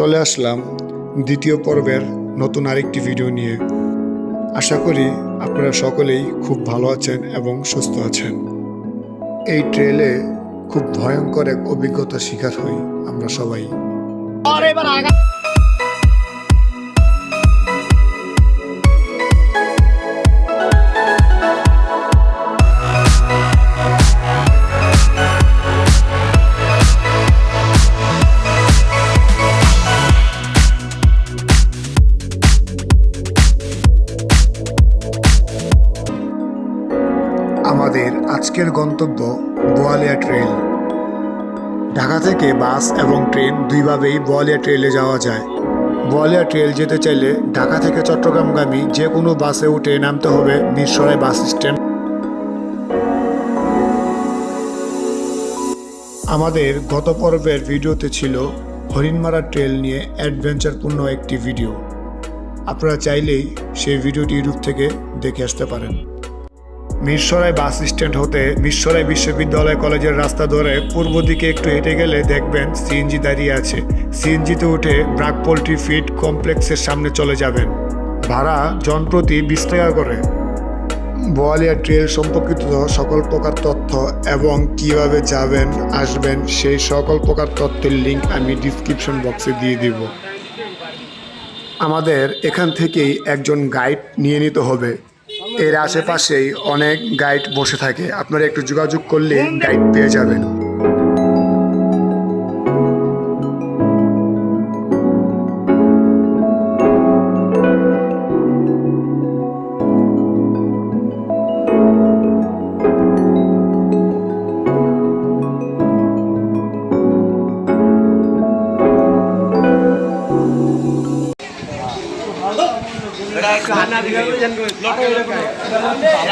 চলে আসলাম দ্বিতীয় পর্বের নতুন আরেকটি ভিডিও নিয়ে। আশা করি আপনারা সকলেই খুব ভালো আছেন এবং সুস্থ আছেন। এই ট্রেলে খুব ভয়ঙ্কর এক অভিজ্ঞতা শিকার হই আমরা সবাই। আজকের গন্তব্য বোয়ালিয়া ট্রেল। ঢাকা থেকে বাস এবং ট্রেন দুইভাবেই বোয়ালিয়া ট্রেলে যাওয়া যায়। বোয়ালিয়া ট্রেল যেতে চাইলে ঢাকা থেকে চট্টগ্রামগামী যে কোনো বাসে উঠে নামতে হবে মিরসরাই বাস স্ট্যান্ড। আমাদের গত পর্বের ভিডিওতে ছিল হরিণমারা ট্রেল নিয়ে অ্যাডভেঞ্চারপূর্ণ একটি ভিডিও। আপনারা চাইলেই সেই ভিডিওটি ইউটিউব থেকে দেখে আসতে পারেন। মিরসরাই বাস স্ট্যান্ড হতে মিরসরাই বিশ্ববিদ্যালয় কলেজের রাস্তা ধরে পূর্ব দিকে একটু হেঁটে গেলে দেখবেন সিএনজি দাঁড়িয়ে আছে। সিএনজিতে উঠে ব্রাক পোল্ট্রি ফিড কমপ্লেক্সের সামনে চলে যাবেন। ভাড়া জনপ্রতি বিশ টাকা করে। বোয়ালিয়া ট্রেল সম্পর্কিত সকল প্রকার তথ্য এবং কীভাবে যাবেন, আসবেন, সেই সকল প্রকার তথ্যের লিঙ্ক আমি ডিসক্রিপশন বক্সে দিয়ে দিব। আমাদের এখান থেকেই একজন গাইড নিয়ে নিতে হবে। এর আশেপাশেই অনেক গাইড বসে থাকে। আপনারা একটু যোগাযোগ করলে গাইড পেয়ে যাবেন।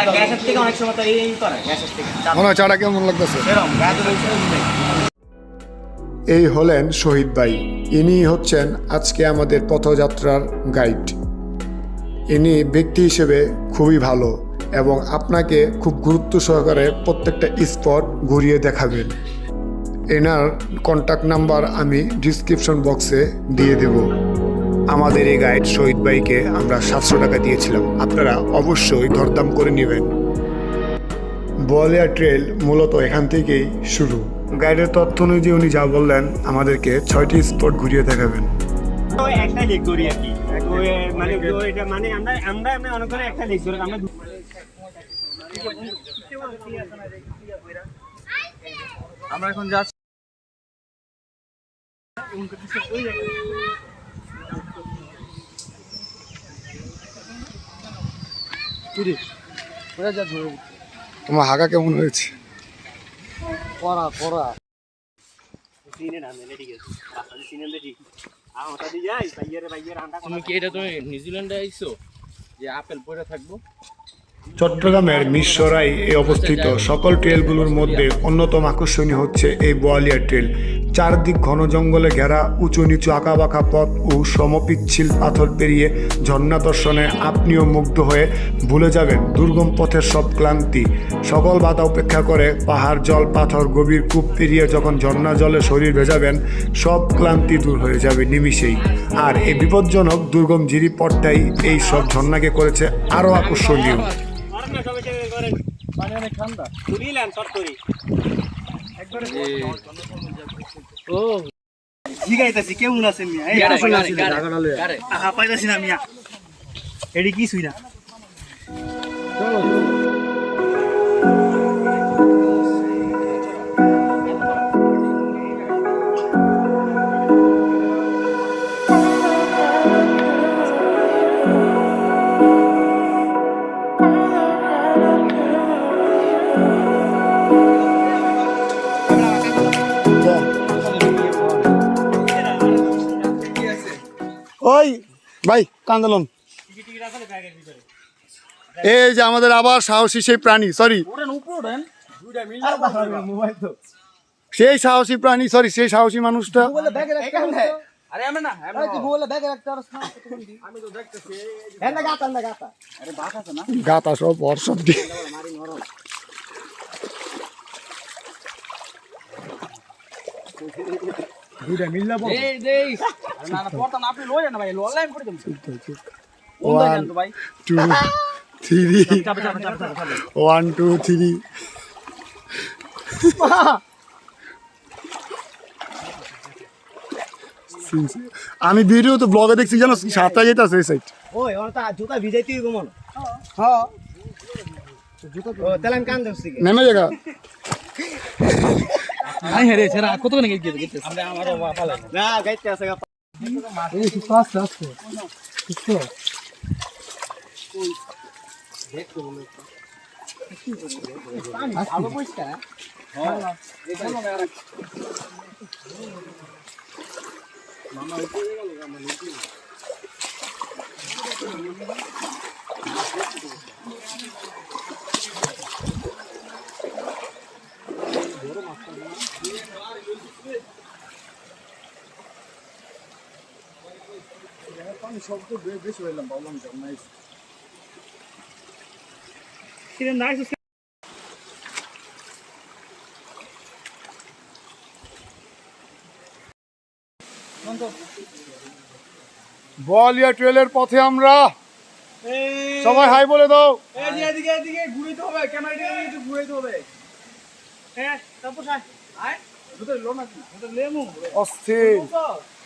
গ্যাসের থেকে অনেক সময় তো এই করে গ্যাসের থেকে। মনে হয় চাটা কেমন লাগতেছে? এরকম এই হলেন শহীদ ভাই। ইনি হচ্ছেন আজকে আমাদের পথযাত্রার গাইড। ইনি ব্যক্তি হিসেবে খুবই ভালো এবং আপনাকে খুব গুরুত্ব সহকারে প্রত্যেকটা স্পট ঘুরিয়ে দেখাবেন। এনার কন্ট্যাক্ট নাম্বার আমি ডিসক্রিপশন বক্সে দিয়ে দেব। আমাদের এই গাইড শহীদ ভাইকে আমরা সাতশো টাকা দিয়েছিলাম। আপনারা অবশ্যই দরদাম করে নেবেন। বোয়ালিয়া ট্রেল মূলত এখান থেকেই শুরু। গাইডের তথ্য অনুযায়ী উনি যা বললেন আমাদেরকে ছয়টি স্পট ঘুরিয়ে দেখাবেন। একটা লিক করি আর কি। মানে মানে আমরা আমরা আমরা অনেক করে একটা লিক করি আমরা আমরা এখন যাচ্ছি। তোমার হাগা কেমন হয়েছে? বাইয়ের আন্ডা তুমি কি এটা তুমি নিউজিল্যান্ডে আইছো? যে আপেল পরে থাকব? চট্টগ্রামের মিরসরাই এ অবস্থিত সকল ট্রেলগুলোর মধ্যে অন্যতম আকর্ষণীয় হচ্ছে এই বোয়ালিয়া ট্রেল। চারদিক ঘন জঙ্গলে ঘেরা, উঁচু নিচু আঁকাবাঁকা পথ ও সমপিচ্ছিল পাথর পেরিয়ে ঝর্ণা দর্শনে আপনিও মুগ্ধ হয়ে ভুলে যাবেন দুর্গম পথের সব ক্লান্তি। সকল বাধা উপেক্ষা করে পাহাড়, জল, পাথর, গভীর কূপ পেরিয়ে যখন ঝর্ণা জলে শরীর ভেজাবেন, সব ক্লান্তি দূর হয়ে যাবে নিমিষেই। আর এই বিপজ্জনক দুর্গম জিরি পথটাই এই সব ঝর্ণাকে করেছে আরও আকর্ষণীয়। অনেক সময় করে পানি অনেক ঠান্ডা। তুলিলেন শর্ট করি ও। জিগাইতাছি কেমন আছেন মিয়া এই আসলে আছি কারে কারে আহা পাইতাছি না মিয়া। এডি কি সুইনা? ওই ভাই কান্দলন এই যে আমাদের আবার সাহসী সেই প্রাণী সরি সেই সাহসী প্রাণী সরি সেই সাহসী মানুষটা। গাতা সব দিয়ে। দুইটা মিললে এই দেই না না পড়তাম আপনি লই না ভাই অনলাইন করে দেন ওয়ান ভাই। Two three one two three আমি ভিডিও তো ব্লগে দেখছি জানো সাতটা যেতেছে এই সাইড ওই ওর তো জুতা ভিজাইতে হইব মন হ্যাঁ। ও তাহলে আমি কান ধরছি। নেমে জায়গা আই হেরে ছেড়া কত করে গিয়ে গিয়ে আমরা আমারও লাগে না গাইতে আছে। পয়সা হ্যাঁ বলিয়া ট্রেলের পথে আমরা। সবাই হাই বলে দাও। এদিকে এদিকে ঘুরাইতে হবে ক্যামেরাটা একটু ঘুরাইতে হবে। হ্যাঁ তারপর আয়। দুটো লো না দুটো লেমু অস্থির।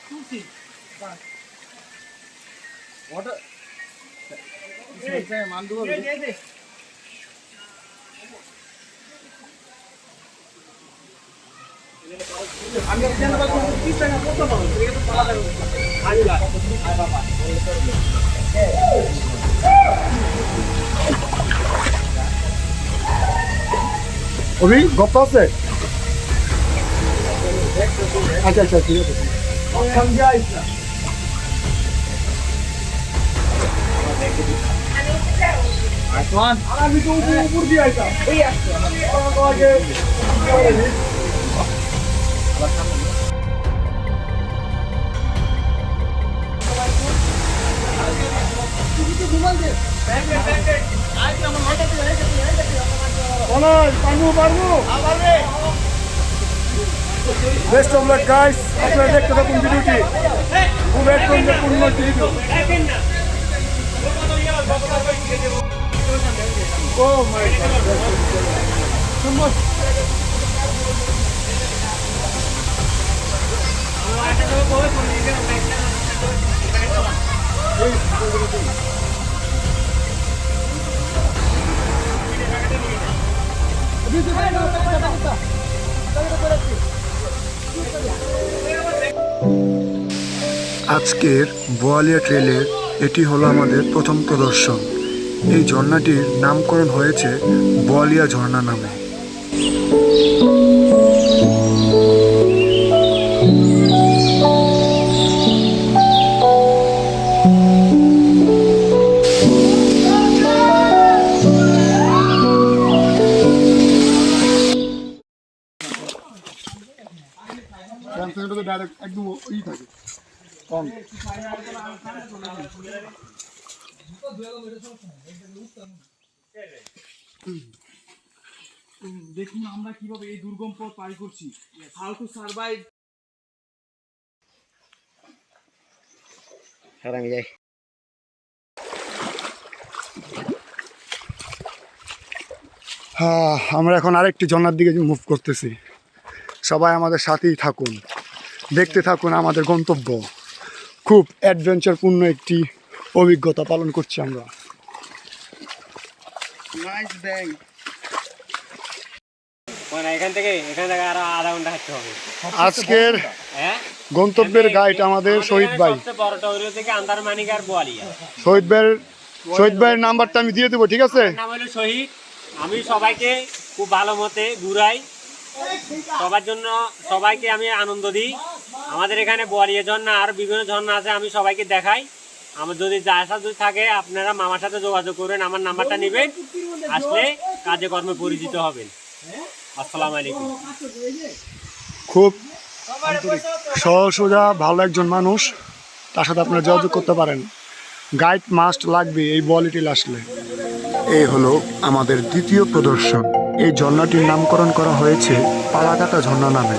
তুলসি ওটা দেবো এই দে দে আমি জানি না কি টাকা কত পাবো? এটা তো পালা যাবে। আগে আয় বাবা। অভি গপ্প আছে? আচ্ছা আচ্ছা ঠিক আছে। আসমান আমি তো উপর দিয়ে আইতাম পারব পারব বেস্ট অফ লাক গাইস আপনারা দেখতে থাকুন ভিডিওটি। খুব একদম পূর্ণ ভিডিও ও মাই গড আজকের বোয়ালিয়া ট্রেলের এটি হলো আমাদের প্রথম প্রদর্শন। এই ঝর্ণাটির নামকরণ হয়েছে বলিয়া ঝর্ণা নামে। কম। দেখুন আমরা কীভাবে এই দুর্গম পথ পাড়ি করছি। How to survive. আমি যাই। হ্যাঁ আমরা এখন আরেকটি ঝর্ণার দিকে মুভ করতেছি। সবাই আমাদের সাথেই থাকুন। দেখতে থাকুন আমাদের গন্তব্য। খুব অ্যাডভেঞ্চারপূর্ণ একটি অভিজ্ঞতা পালন করছি আমরা। মানে এখান থেকে এখান থেকে আরও আধা ঘণ্টা আজকের হ্যাঁ? গন্তব্যের গাইড আমাদের শহীদ ভাই। শহীদ ভাইয়ের শহীদ ভাইয়ের নাম্বারটা আমি দিয়ে দেবো ঠিক আছে? শহীদ। আমি সবাইকে খুব ভালো মতে ঘুরাই। সবার জন্য সবাইকে আমি আনন্দ দিই। আমাদের এখানে বোয়ালিয়া ঝর্ণা আর বিভিন্ন ঝর্ণা আছে আমি সবাইকে দেখাই। আমার যদি যা আসা যদি থাকে আপনারা মামার সাথে যোগাযোগ করবেন আমার নাম্বারটা নেবেন। আসলে কাজে কর্মে পরিচিত হবেন। আসসালামু আলাইকুম। খুব সহজ সোজা ভালো একজন মানুষ। তার সাথে আপনারা যোগাযোগ করতে পারেন। গাইড মাস্ট লাগবে এই বলিটি আসলে। এই হলো আমাদের দ্বিতীয় প্রদর্শন। এই ঝর্ণাটির নামকরণ করা হয়েছে পালাকাটা ঝর্ণা নামে।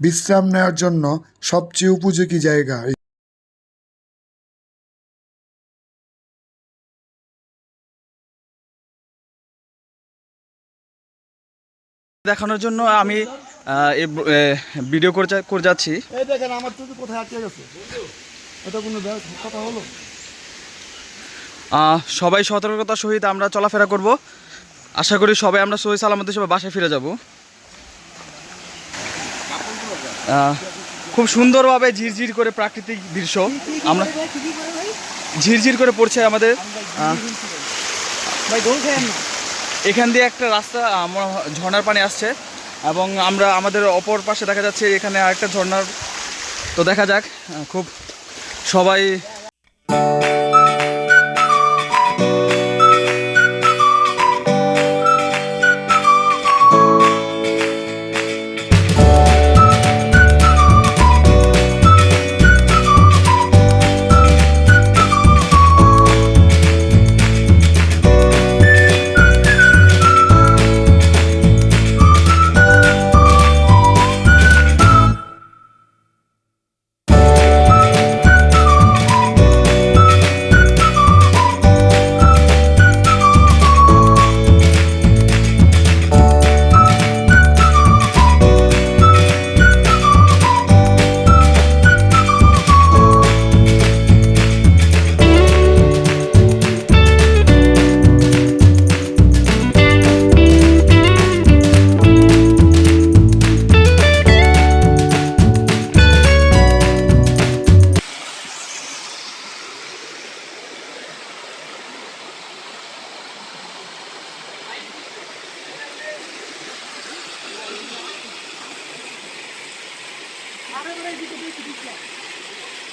বিশ্রাম নেওয়ার জন্য সবচেয়ে উপযোগী জায়গা দেখানোর জন্য আমি ভিডিও করে করে যাচ্ছি। এই দেখেন আমার কোথায় আটকে গেছে? এটা কোনো কথা হলো? আহ, সবাই সতর্কতার সহিত আমরা চলাফেরা করব। আশা করি সবাই আমরা সহি সালামত সবাই বাসায় ফিরে যাব। খুব সুন্দরভাবে ঝিরঝির করে প্রাকৃতিক দৃশ্য আমরা ঝিরঝির করে পড়ছে আমাদের এখান দিয়ে একটা রাস্তা আমরা ঝর্নার পানি আসছে এবং আমরা আমাদের অপর পাশে দেখা যাচ্ছে এখানে আরেকটা ঝর্নার তো দেখা যাক খুব সবাই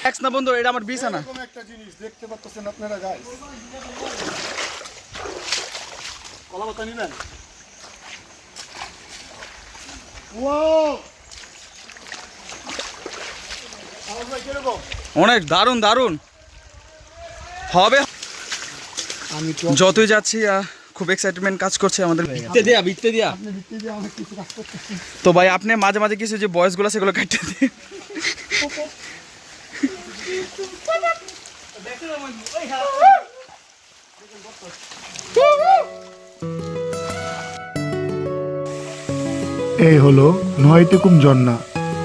এক্স না বন্ধু এটা আমার বিছানা। এরকম একটা জিনিস দেখতে পাচ্ছেন আপনারা গাইস কলা পাতা নিবেন অনেক দারুণ দারুণ। হবে। আমি যতই যাচ্ছি খুব এক্সাইটমেন্ট কাজ করছে আমাদের। বিত্তে দিয়া বিত্তে দিয়া। তো ভাই আপনি মাঝে মাঝে কিছু যে বয়সগুলো সেগুলো কাটতে দিন। এই হলো নয়তেকুম ঝর্ণা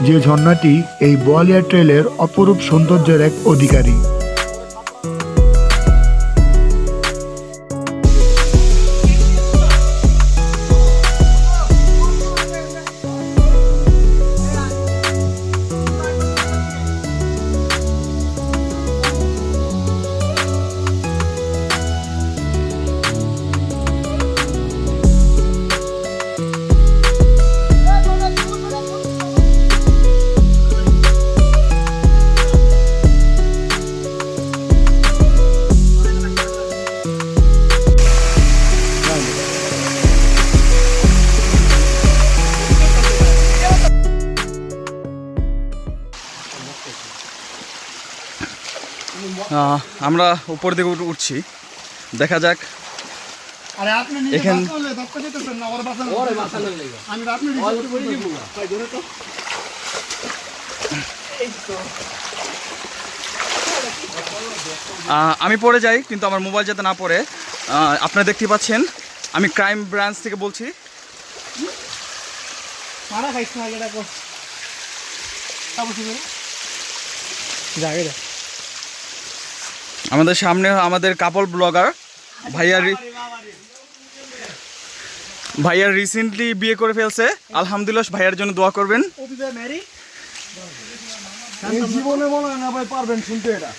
যে ঝর্ণাটি এই বোয়ালিয়া ট্রেলের অপরূপ সৌন্দর্যের এক অধিকারী। আমরা উপর দিকে উঠছি। দেখা যাক। এখান- আমি পড়ে যাই কিন্তু আমার মোবাইল যাতে না পড়ে। আপনারা দেখতে পাচ্ছেন আমি ক্রাইম ব্রাঞ্চ থেকে বলছি। মারা খাইছ না এটা কো তারপর কি করে জাগে দে আমাদের সামনে আমাদের কাপল ব্লগার ভাইয়া রি- ভাইয়া রিসেন্টলি বিয়ে করে ফেলছে। আলহামদুলিল্লাহ ভাইয়ার জন্য দোয়া করবেন। জীবনে মনে না ভাই পারবেন শুনতে এটা।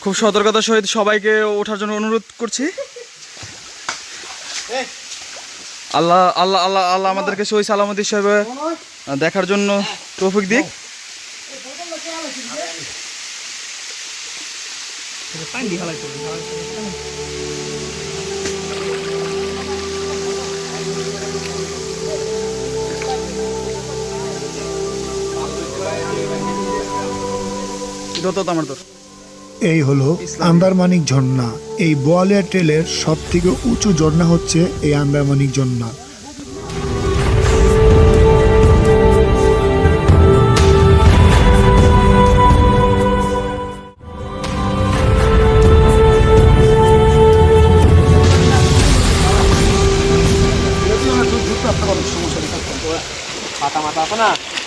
খুব সতর্কতার সহিত সবাইকে ওঠার জন্য অনুরোধ করছি। আল্লাহ আল্লাহ আল্লাহ আল্লাহ আমাদেরকে সই সালামত হিসাবে দেখার জন্য তৌফিক দিক। এই হলো আন্দারমানিক ঝর্ণা। এই বোয়ালিয়া ট্রেলের সব থেকে উঁচু ঝর্ণা হচ্ছে এই আন্দারমানিক ঝর্ণা।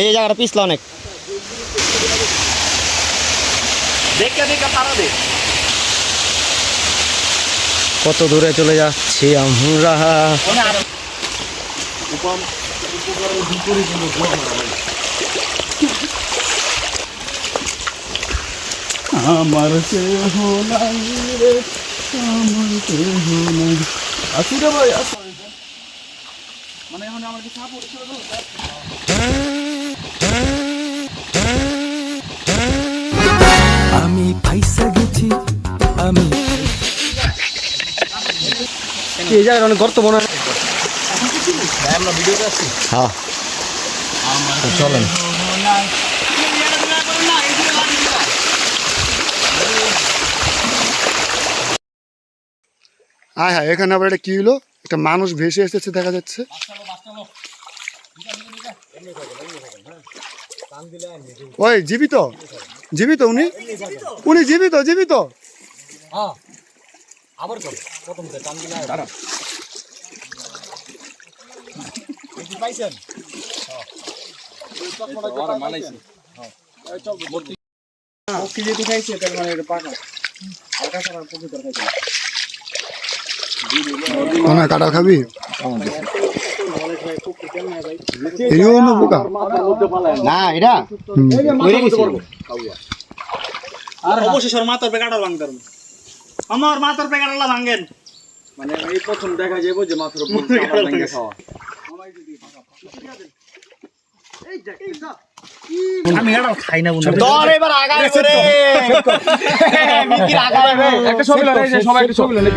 এই জায়গাটা পিছলা অনেক। দেখে দেখে পারো দে। কত দূরে চলে যাচ্ছি আমরা। আমার কেহ নাই রে আমার কেহ নাই। আসি রে ভাই মানে এখন আমার কি সাপ উঠছিল তো? গেছি আমি। এই অনেক গর্ত মনে হয়। হ্যাঁ। চলেন। হ্যাঁ হ্যাঁ এখানে আবার এটা কি হলো? একটা মানুষ ভেসে এসেছে দেখা যাচ্ছে। ওই জীবিত? জীবিত উনি? উনি জীবিত জীবিত? যেহেতু খাইছে তার মানে কাটা খাবি? এই অন্য বোকা না এটা? মরে গেছে আর অবশেষে ওর মাথার পেকাটা ভাঙতাম। আমার মাথার পেকাটা ভাঙেন। মানে এই প্রথম দেখা যাবে যে মাথার উপর ভেঙে খাওয়া। তোর এবার আগায় করে। মিকির আগায় একটা ছবি লাগে সবাই একটা ছবি লাগে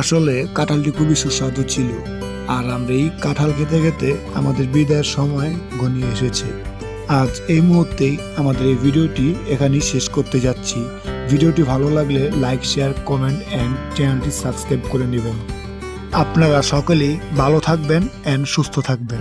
আসলে কাঁঠালটি খুবই সুস্বাদু ছিল, আর আমরা এই কাঁঠাল খেতে খেতে আমাদের বিদায়ের সময় ঘনিয়ে এসেছে। আজ এই মুহূর্তেই আমাদের এই ভিডিওটি এখানেই শেষ করতে যাচ্ছি। ভিডিওটি ভালো লাগলে লাইক, শেয়ার, কমেন্ট অ্যান্ড চ্যানেলটি সাবস্ক্রাইব করে নেবেন। আপনারা সকলেই ভালো থাকবেন অ্যান্ড সুস্থ থাকবেন।